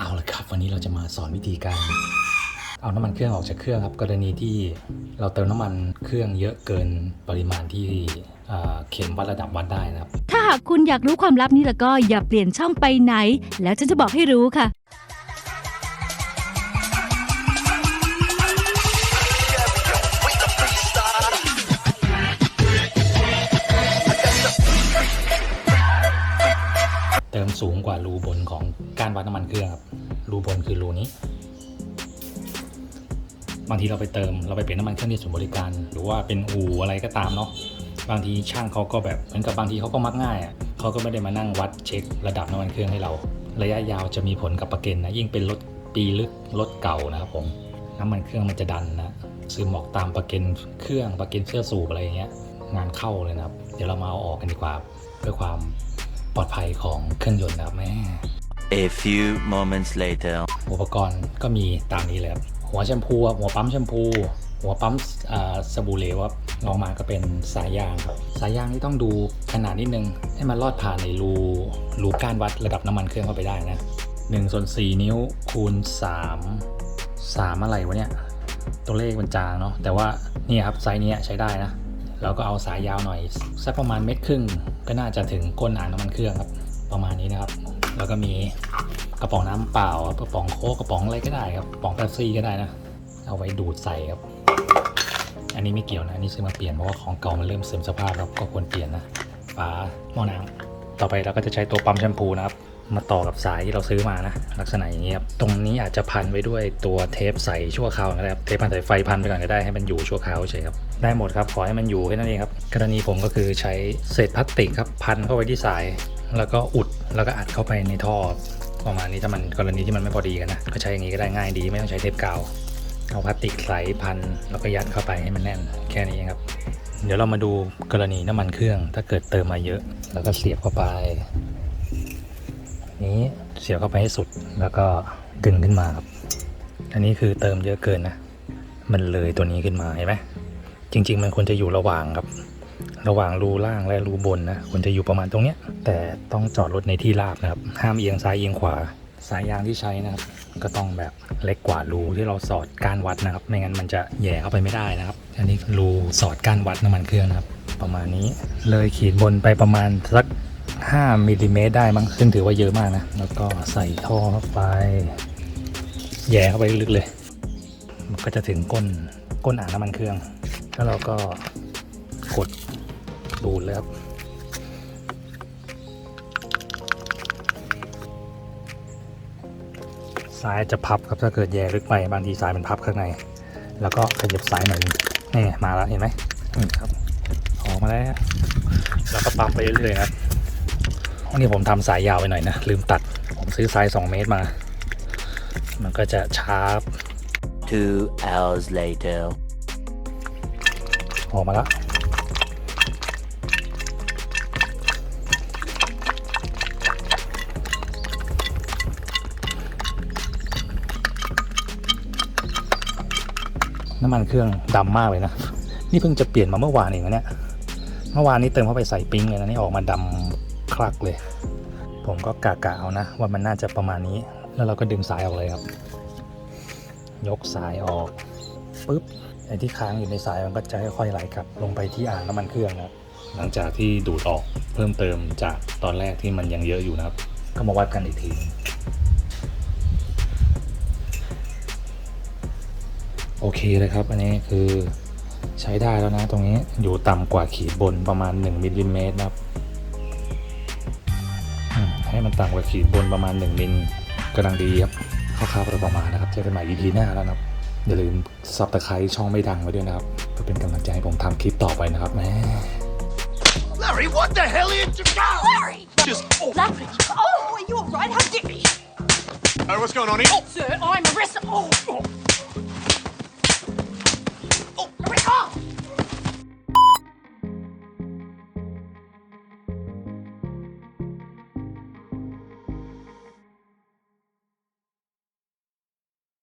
เอาละครับ วันนี้เราจะมาสอนวิธีการ เอาน้ำมันเครื่องออกจากเครื่องครับ กรณีที่เราเติมน้ำมันเครื่องเยอะเกินปริมาณที่เข็มวัดระดับวัดได้นะครับ ถ้าหากคุณอยากรู้ความลับนี้แล้วก็อย่าเปลี่ยนช่องไปไหน แล้วฉันจะบอกให้รู้ค่ะ สูงกว่ารูบนของการวัดน้ำมันเครื่องครับรูบนคือรูนี้ บางทีเราไปเติมเราไปเปลี่ยนน้ำมันเครื่องที่ศูนย์บริการ หรือว่าเป็นอู่อะไรก็ตามเนาะบางทีช่างเขาก็แบบเหมือนกับบางทีเขาก็มักง่ายอะเขาก็ไม่ได้มานั่งวัดเช็คระดับน้ำมันเครื่องให้เรา ระยะยาวจะมีผลกับประกันนะยิ่งเป็นรถปีลึกรถเก่านะครับผมน้ำมันเครื่องมันจะดันนะซึมออกตามประกันเครื่องประกันเสื้อสูบอะไรอย่างเงี้ยงานเข้าเลยนะครับ เดี๋ยวเรามาเอาออกกันดีกว่าเพื่อความ ปลอดภัยของเครื่องยนต์นะครับแม่ A few moments later. อุปกรณ์ก็มีตามนี้เลยครับหัวแชมพูครับหัวปั๊มแชมพู หัวปั๊มอ่าสบู่เหลวครับลองมาก็เป็นสายยางครับสายยางนี่ต้องดูขนาดนิดนึง ให้มันลอดผ่านในรูรูก้านวัดระดับน้ำมันเครื่องเข้าไปได้นะ1ส่วน4นิ้วคูณ 3 3 อะไรวะเนี่ย ตัวเลขมันจางเนาะแต่ว่านี่ครับไซส์เนี้ยใช้ได้นะ เราก็เอาสายยาวหน่อยสักประมาณเม็ดครึ่ง ก็น่าจะถึงก้นอ่างน้ำมันเครื่องครับ ประมาณนี้นะครับ แล้วก็มีกระป๋องน้ำเปล่ากระป๋องโค้กกระป๋องอะไรก็ได้ครับกระป๋องเป๊ปซี่ก็ได้นะ เอาไว้ดูดใส่ครับ อันนี้ไม่เกี่ยวนะอันนี้ซื้อมาเปลี่ยนเพราะว่าของเก่ามันเริ่มเสื่อมสภาพแล้วก็ควรเปลี่ยนนะฝาหม้อน้ำต่อไปเราก็จะใช้ตัวปั๊มแชมพูนะครับ มาต่อกับสายที่เราซื้อมานะ ลักษณะอย่างนี้ครับตรงนี้อาจจะพันไว้ด้วยตัวเทปใสชั่วคราวนะครับเทปพันสายไฟพันไปก่อนก็ได้ให้มันอยู่ชั่วคราวเฉยครับได้หมดครับขอให้มันอยู่แค่นั้นเองครับกรณีผมก็คือใช้เศษพลาสติกครับพันเข้าไปที่สาย แล้วก็อุดแล้วก็อัดเข้าไปในท่อประมาณนี้ถ้ามันกรณีที่มันไม่พอดีกันนะก็ใช้อย่างนี้ก็ได้ง่ายดีไม่ต้องใช้เทปกาวเอาพลาสติกใสพันแล้วก็ยัดเข้าไปให้มันแน่นแค่นี้เองครับ เดี๋ยวเรามาดูกรณีน้ำมันเครื่อง ถ้าเกิดเติมมาเยอะ แล้วก็เสียบเข้าไป นี้เสียบเข้าไปให้สุดแล้วก็ดึงขึ้นมาครับ อันนี้คือเติมเยอะเกินนะ มันเลยตัวนี้ขึ้นมาเห็นไหมจริง ๆ มันควรจะอยู่ระหว่างครับ ระหว่างรูล่างและรูบนนะควรจะอยู่ประมาณตรงเนี้ย แต่ต้องจอดรถในที่ราบนะครับ ห้ามเอียงซ้ายเอียงขวา สายยางที่ใช้นะครับ ก็ต้องแบบเล็กกว่ารูที่เราสอดก้านวัดนะครับ ไม่งั้นมันจะแย่เข้าไปไม่ได้นะครับ อันนี้รูสอดก้านวัดน้ำมันเครื่องนะครับ ประมาณนี้เลยขีดบนไปประมาณสัก 5มิลลิเมตรได้มั้งซึ่งถือว่าเยอะมากนะ แล้วก็ใส่ท่อเข้าไป แย่เข้าไปลึกเลย มันก็จะถึงก้นก้นอ่างน้ำมันเครื่อง แล้วเราก็กดดูดเลยครับสายจะพับครับถ้าเกิดแย่ลึกไปบางทีสายมันพับข้างใน แล้วก็ขยับสายหน่อยนี่มาแล้วเห็นไหมครับออกมาแล้วแล้วก็ปั๊มไปเรื่อยๆครับ นนี้ผมทำสายยาวไปหน่อยนะ ลืมตัด ผมซื้อสาย 2 เมตรมา มันก็จะชาร์ป Two hours later. ออกมาแล้วน้ำมันเครื่องดำมากเลยนะ นี่เพิ่งจะเปลี่ยนมาเมื่อวานเองนะเนี่ย เมื่อวานนี้เติมเข้าไปใส่ปิ้งเลยนะ นี่ออกมาดำค ลักเลย ผมก็กะกะเอานะ ว่ามันน่าจะประมาณนี้ แล้วเราก็ดึงสายออกเลยครับ ยกสายออกปุ๊บไอ้ที่ค้างอยู่ในสายมันก็จะค่อยๆไหลกลับลงไปที่อ่างน้ำมันเครื่องนะหลังจากที่ดูดออกเพิ่มเติมจากตอนแรกที่มันยังเยอะอยู่นะครับ ก็มาวัดกันอีกทีโอเคเลยครับ อันนี้คือใช้ได้แล้วนะตรงนี้อยู่ต่ำกว่าขีดบนประมาณ 1มิลลิเมตรนะครับ ให้มันต่ำกว่าขีดบนประมาณ 1 มิลกำลังดีครับคร่าวๆประมาณนะครับเจอกันใหม่ EP หน้าแล้วนะครับอย่าลืมซับตะไคร้ช่องไม่ดังไว้ด้วยนะครับเพื่อเป็นกำลังใจให้ผมทำคลิปต่อไปนะครับแหม Larry, what the hell are you doing? Larry! Just, oh, Larry! Oh, are you alright? How dare you? Larry, what's going on here? Sir, I'm arrested. Oh, oh,